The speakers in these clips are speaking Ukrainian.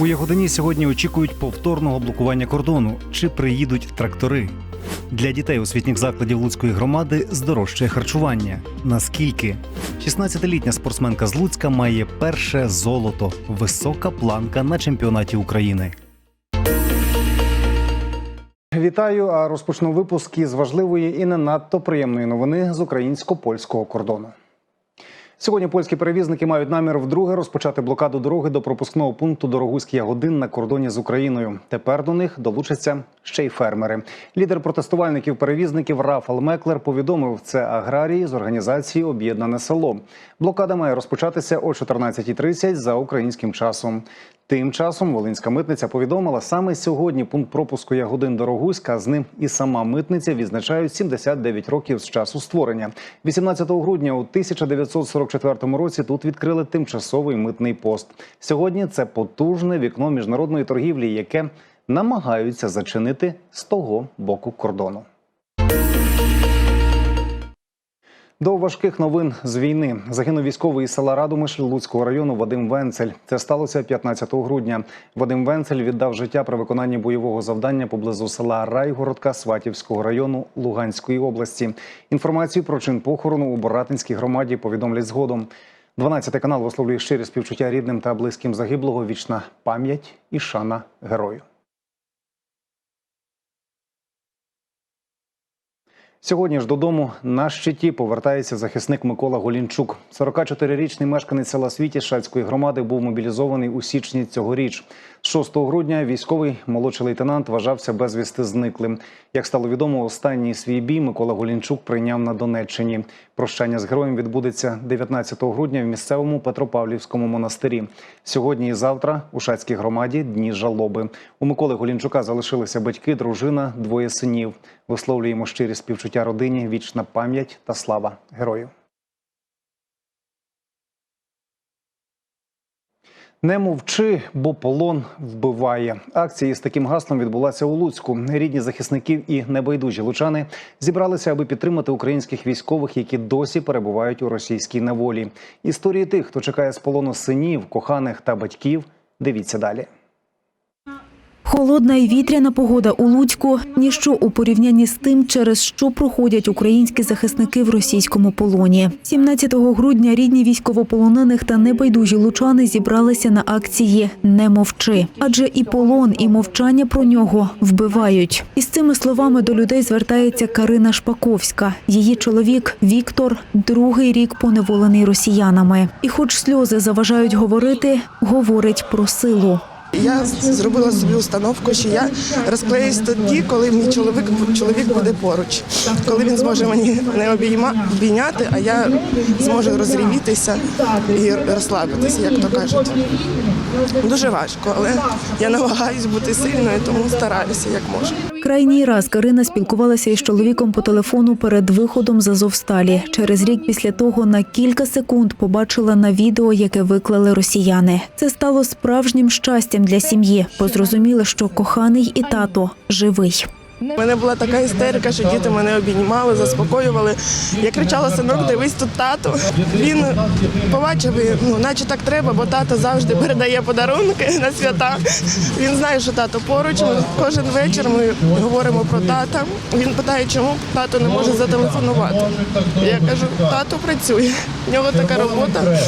У Ягодині сьогодні очікують повторного блокування кордону чи приїдуть трактори. Для дітей освітніх закладів Луцької громади здорожчає харчування. Наскільки 16-літня спортсменка з Луцька має перше золото, висока планка на чемпіонаті України. Вітаю! А розпочну випуск із важливої і не надто приємної новини з українсько-польського кордону. Сьогодні польські перевізники мають намір вдруге розпочати блокаду дороги до пропускного пункту Дорогуський Ягодин на кордоні з Україною. Тепер до них долучаться ще й фермери. Лідер протестувальників перевізників Рафал Меклер повідомив це аграрії з організації Об'єднане село. Блокада має розпочатися о 14.30 за українським часом. Тим часом Волинська митниця повідомила саме сьогодні пункт пропуску Ягодин Дорогуська. З ним і сама митниця відзначають 79 років з часу створення. 18 грудня у 1944 році тут відкрили тимчасовий митний пост. Сьогодні це потужне вікно міжнародної торгівлі, яке намагаються зачинити з того боку кордону. До важких новин з війни загинув військовий із села Радомишль Луцького району Вадим Венцель. Це сталося 15 грудня. Вадим Венцель віддав життя при виконанні бойового завдання поблизу села Райгородка Сватівського району Луганської області. Інформацію про чин похорону у Боратинській громаді повідомлять згодом. 12 канал висловлює щирі співчуття рідним та близьким загиблого. Вічна пам'ять і шана герою. Сьогодні ж додому на щиті повертається захисник Микола Голінчук. 44-річний мешканець села Світі Шацької громади був мобілізований у січні цьогоріч. З 6 грудня військовий молодший лейтенант вважався безвісти зниклим. Як стало відомо, останній свій бій Микола Голінчук прийняв на Донеччині. Прощання з героєм відбудеться 19 грудня в місцевому Петропавлівському монастирі. Сьогодні і завтра у Шацькій громаді дні жалоби. У Миколи Голінчука залишилися батьки, дружина, двоє синів. Висловлюємо щирі співчуття родині, вічна пам'ять та слава герою. Не мовчи, бо полон вбиває. Акція з таким гаслом відбулася у Луцьку. Рідні захисників і небайдужі лучани зібралися, аби підтримати українських військових, які досі перебувають у російській неволі. Історії тих, хто чекає з полону синів, коханих та батьків. Дивіться далі. Холодна і вітряна погода у Луцьку – ніщо у порівнянні з тим, через що проходять українські захисники в російському полоні. 17 грудня рідні військовополонених та небайдужі лучани зібралися на акції «Не мовчи», адже і полон, і мовчання про нього вбивають. Із цими словами до людей звертається Карина Шпаковська. Її чоловік Віктор другий рік поневолений росіянами. І, хоч сльози заважають говорити, говорить про силу. Я зробила собі установку, що я розклеюсь тоді, коли мій чоловік чоловік буде поруч, коли він зможе мені не обійма обійняти, а я зможу розрівітися і розслабитися, як то кажуть. Дуже важко, але я намагаюся бути сильною, тому стараюся як можу. Крайній раз Карина спілкувалася із чоловіком по телефону перед виходом з Азовсталі. Через рік після того на кілька секунд побачила на відео, яке виклали росіяни. Це стало справжнім щастям для сім'ї, бо зрозуміли, що коханий і тато живий. У мене була така істерика, що діти мене обіймали, заспокоювали. Я кричала, синок, дивись тут тато. Він побачив, ну, наче так треба, бо тато завжди передає подарунки на свята. Він знає, що тато поруч. Ми кожен вечір ми говоримо про тата. Він питає, чому тато не може зателефонувати. Я кажу, тато працює. В нього така робота.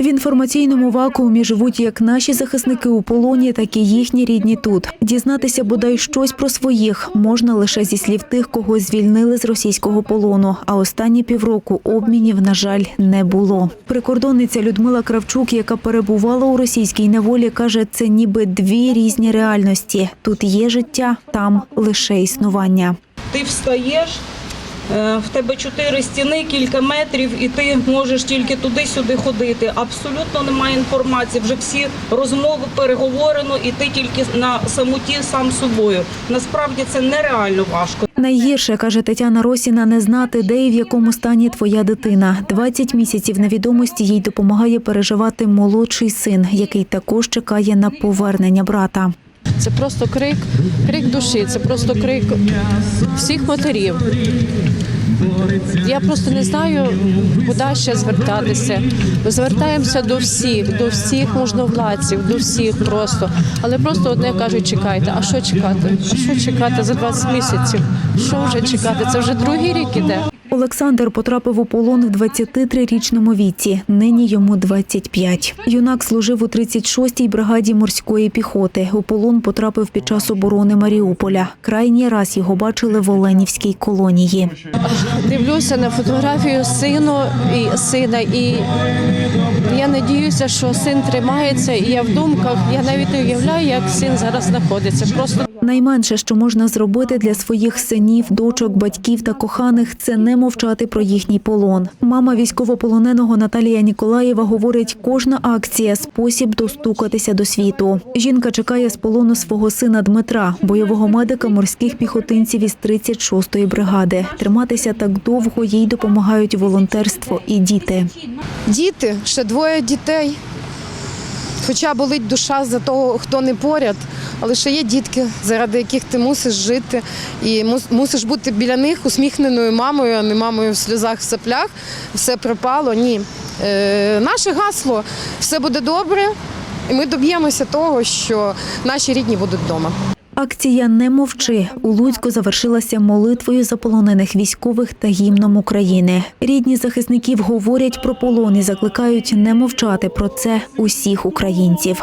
В інформаційному вакуумі живуть як наші захисники у полоні, так і їхні рідні тут. Дізнатися бодай щось про своїх можна лише зі слів тих, кого звільнили з російського полону. А останні півроку обмінів, на жаль, не було. Прикордонниця Людмила Кравчук, яка перебувала у російській неволі, каже, це ніби дві різні реальності. Тут є життя, там лише існування. Ти встаєш, в тебе чотири стіни, кілька метрів, і ти можеш тільки туди-сюди ходити. Абсолютно немає інформації. Вже всі розмови переговорено, і ти тільки на самоті сам собою. Насправді це нереально важко. Найгірше, каже Тетяна Росіна, не знати, де і в якому стані твоя дитина. 20 місяців невідомості їй допомагає переживати молодший син, який також чекає на повернення брата. Це просто крик, крик душі, це просто крик всіх матерів. Я просто не знаю, куди ще звертатися. Ми звертаємося до всіх, до всіх можновладців, до всіх просто. Але просто одне кажуть, чекайте. А що чекати? А що чекати за 20 місяців? Що вже чекати? Це вже другий рік іде. Олександр потрапив у полон в 23-річному віці. Нині йому 25. Юнак служив у 36-й бригаді морської піхоти. У полон потрапив під час оборони Маріуполя. Крайній раз його бачили в Оленівській колонії. Дивлюся на фотографію сину і сина, і я надіюся, що син тримається. І я в думках, я навіть не уявляю, як син зараз знаходиться. Просто Найменше, що можна зробити для своїх синів, дочок, батьків та коханих, це не мовчати про їхній полон. Мама військовополоненого Наталія Ніколаєва говорить, кожна акція спосіб достукатися до світу. Жінка чекає з полону свого сина Дмитра, бойового медика морських піхотинців із 36-ї бригади. Триматися так довго їй допомагають волонтерство і діти. Діти, ще двоє дітей. Хоча болить душа за того, хто не поряд, але ще є дітки, заради яких ти мусиш жити і мус- мусиш бути біля них усміхненою мамою, а не мамою в сльозах, в соплях. Все пропало. Ні. Е, наше гасло все буде добре, і ми доб'ємося того, що наші рідні будуть вдома. Акція Не мовчи у Луцьку завершилася молитвою за полонених військових та гімном України. Рідні захисників говорять про полон і закликають не мовчати про це усіх українців.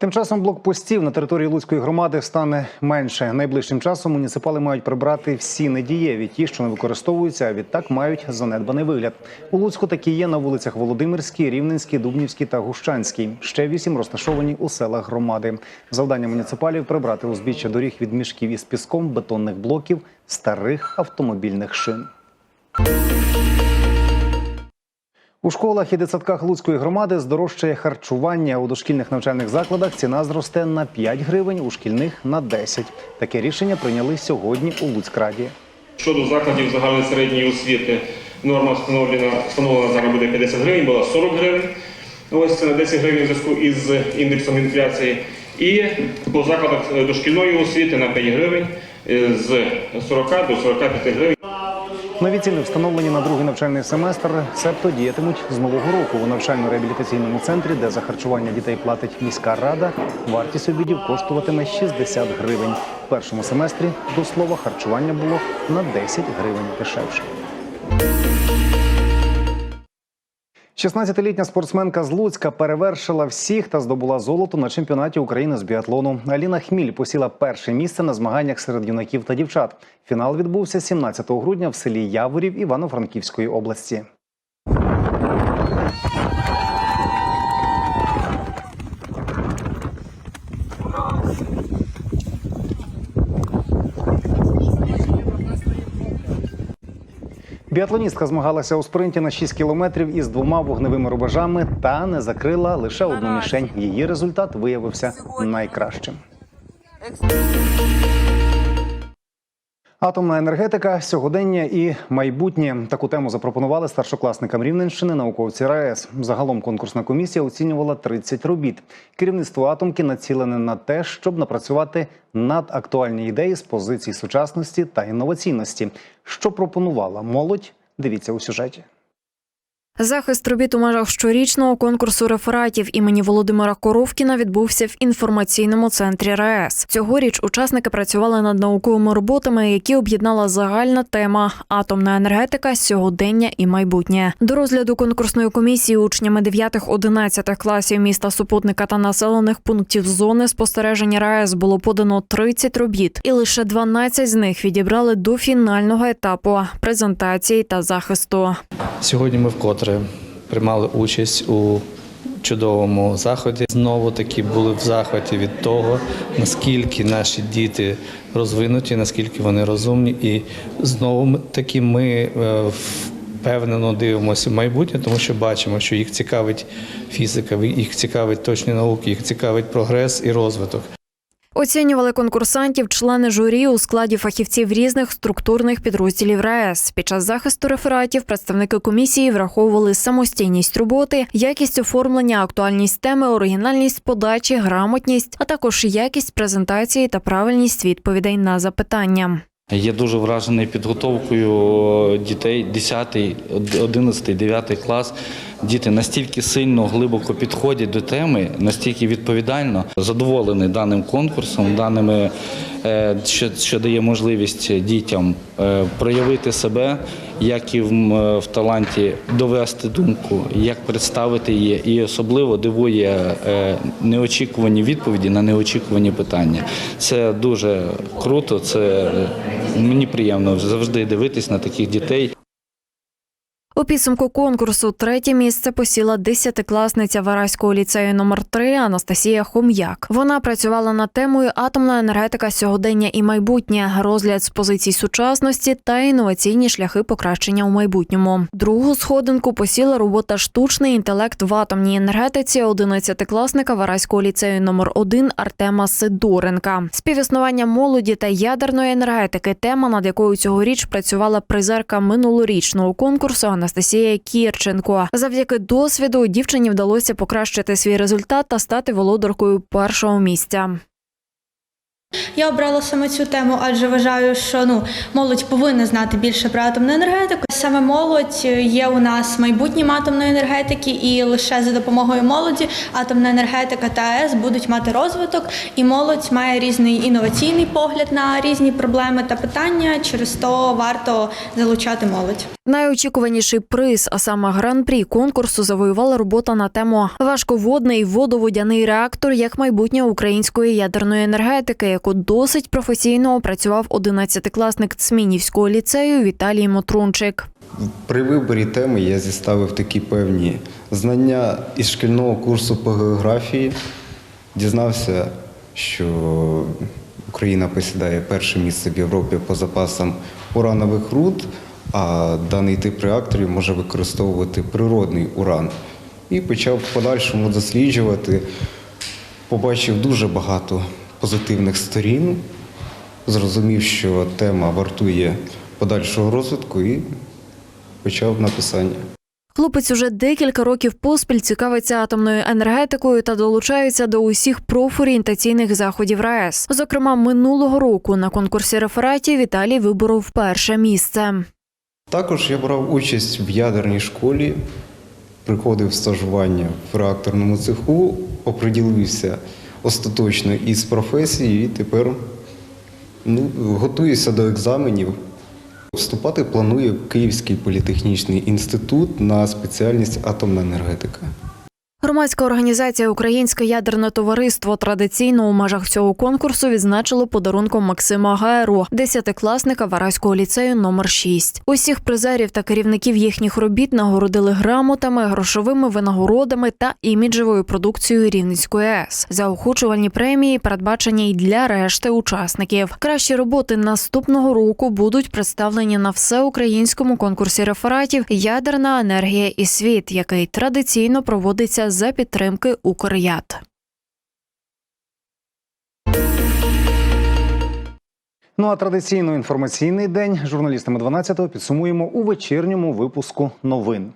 Тим часом блокпостів на території Луцької громади стане менше. Найближчим часом муніципали мають прибрати всі недієві, ті, що не використовуються, а відтак мають занедбаний вигляд. У Луцьку такі є на вулицях Володимирській, Рівненській, Дубнівській та Гущанській. Ще вісім розташовані у селах громади. Завдання муніципалів прибрати узбіччя доріг від мішків із піском, бетонних блоків, старих автомобільних шин. У школах і дитсадках Луцької громади здорожчає харчування. У дошкільних навчальних закладах ціна зросте на 5 гривень, у шкільних на 10. Таке рішення прийняли сьогодні у Луцькраді. Щодо закладів загальної середньої освіти, норма встановлена, встановлена зараз буде 50 гривень, була 40 гривень. Ось це на 10 гривень в зв'язку із індексом інфляції. І по закладах дошкільної освіти на 5 гривень е, з 40 до 45 гривень. Нові ціни встановлені на другий навчальний семестр, себто діятимуть з нового року у навчально-реабілітаційному центрі, де за харчування дітей платить міська рада. Вартість обідів коштуватиме 60 гривень. В першому семестрі до слова харчування було на 10 гривень дешевше. 16-літня спортсменка з Луцька перевершила всіх та здобула золото на чемпіонаті України з біатлону. Аліна Хміль посіла перше місце на змаганнях серед юнаків та дівчат. Фінал відбувся 17 грудня в селі Яворів Івано-Франківської області. Біатлоністка змагалася у спринті на 6 кілометрів із двома вогневими рубежами та не закрила лише одну мішень. Її результат виявився найкращим. Атомна енергетика, сьогодення і майбутнє. Таку тему запропонували старшокласникам Рівненщини науковці РаЕС. Загалом конкурсна комісія оцінювала 30 робіт. Керівництво атомки націлене на те, щоб напрацювати надактуальні ідеї з позицій сучасності та інноваційності. Що пропонувала молодь? Дивіться у сюжеті. Захист робіт у межах щорічного конкурсу рефератів імені Володимира Коровкіна відбувся в інформаційному центрі РаЕС. Цьогоріч учасники працювали над науковими роботами, які об'єднала загальна тема атомна енергетика, сьогодення і майбутнє. До розгляду конкурсної комісії учнями 9-11 класів міста супутника та населених пунктів зони спостереження РаЕС було подано 30 робіт, і лише 12 з них відібрали до фінального етапу презентації та захисту. Сьогодні ми вкотре приймали участь у чудовому заході. Знову таки були в захваті від того, наскільки наші діти розвинуті, наскільки вони розумні, і знову таки ми е, впевнено дивимося в майбутнє, тому що бачимо, що їх цікавить фізика, їх цікавить точні науки, їх цікавить прогрес і розвиток. Оцінювали конкурсантів члени журі у складі фахівців різних структурних підрозділів РаЕС. Під час захисту рефератів представники комісії враховували самостійність роботи, якість оформлення, актуальність теми, оригінальність подачі, грамотність, а також якість презентації та правильність відповідей на запитання. Я дуже вражений підготовкою дітей 10, 11, 9 клас. Діти настільки сильно, глибоко підходять до теми, настільки відповідально задоволений даним конкурсом, даними, е, що, що дає можливість дітям е, проявити себе, як і в, в таланті довести думку, як представити її, і особливо дивує е, неочікувані відповіді на неочікувані питання. Це дуже круто. Це е, мені приємно завжди дивитись на таких дітей. У підсумку конкурсу третє місце посіла десятикласниця Вараського ліцею номер 3 Анастасія Хом'як. Вона працювала над темою атомна енергетика сьогодення і майбутнє, розгляд з позицій сучасності та інноваційні шляхи покращення у майбутньому. Другу сходинку посіла робота штучний інтелект в атомній енергетиці одинадцятикласника Вараського ліцею номер 1 Артема Сидоренка. Співіснування молоді та ядерної енергетики тема, над якою цьогоріч працювала призерка минулорічного конкурсу Анастасія Кірченко. Завдяки досвіду дівчині вдалося покращити свій результат та стати володаркою першого місця. Я обрала саме цю тему, адже вважаю, що ну молодь повинна знати більше про атомну енергетику. Саме молодь є у нас майбутнім атомної енергетики, і лише за допомогою молоді атомна енергетика та АЕС будуть мати розвиток. І молодь має різний інноваційний погляд на різні проблеми та питання. Через то варто залучати молодь. Найочікуваніший приз, а саме гран-прі конкурсу, завоювала робота на тему важководний водоводяний реактор як майбутнє української ядерної енергетики, яку досить професійно опрацював 11-класник Цмінівського ліцею Віталій Мотрунчик. При виборі теми я зіставив такі певні знання із шкільного курсу по географії. Дізнався, що Україна посідає перше місце в Європі по запасам уранових руд, а даний тип реакторів може використовувати природний уран. І почав в подальшому досліджувати. Побачив дуже багато позитивних сторін, зрозумів, що тема вартує подальшого розвитку і почав написання. Хлопець уже декілька років поспіль цікавиться атомною енергетикою та долучається до усіх профорієнтаційних заходів РаЕС. Зокрема, минулого року на конкурсі рефератів Віталій виборов перше місце. Також я брав участь в ядерній школі, приходив стажування в реакторному цеху, оприділився остаточно із професією і тепер ну, готуюся до екзаменів. Вступати планує Київський політехнічний інститут на спеціальність атомна енергетика. Громадська організація Українське ядерне товариство традиційно у межах цього конкурсу відзначило подарунком Максима Гаеру, десятикласника Вараського ліцею номер 6 Усіх призерів та керівників їхніх робіт нагородили грамотами, грошовими винагородами та іміджевою продукцією Рівненської АЕС. Заохочувальні премії передбачені й для решти учасників. Кращі роботи наступного року будуть представлені на всеукраїнському конкурсі рефератів Ядерна енергія і світ, який традиційно проводиться за підтримки Укряд. Ну а традиційно інформаційний день журналістами 12-го підсумуємо у вечірньому випуску новин.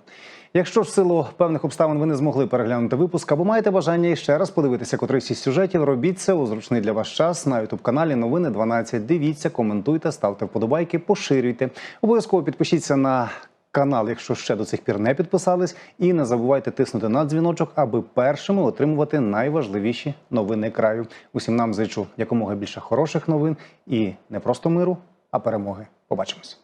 Якщо ж в силу певних обставин ви не змогли переглянути випуск або маєте бажання іще раз подивитися котрийсь із сюжетів, робіть це у зручний для вас час на ютуб каналі Новини 12. Дивіться, коментуйте, ставте вподобайки, поширюйте. Обов'язково підпишіться на канал, якщо ще до цих пір не підписались, і не забувайте тиснути на дзвіночок, аби першими отримувати найважливіші новини краю. Усім нам зичу якомога більше хороших новин і не просто миру, а перемоги. Побачимось.